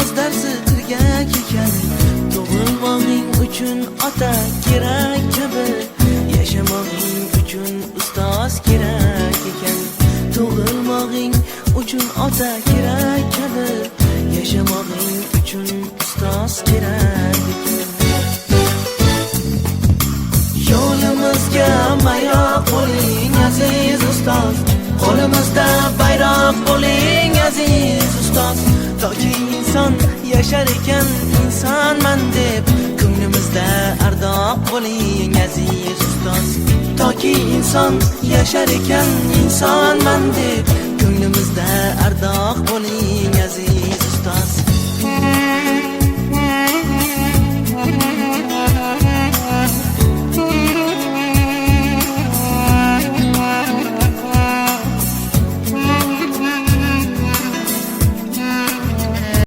yoz darsi tirgak ekan tug'ilmoqing uchun ota kerak kabi yashamoqing uchun ustoz kerak ekan tug'ilmoqing uchun ota kerak kabi yashamoqing uchun ustoz kerak ekan yo'limizga mayoq inson yashar ekan insonman deb ko'nglimizda ardoq bo'ling aziz ustoz toki inson yashar ekan insonman deb ko'nglimizda ardoq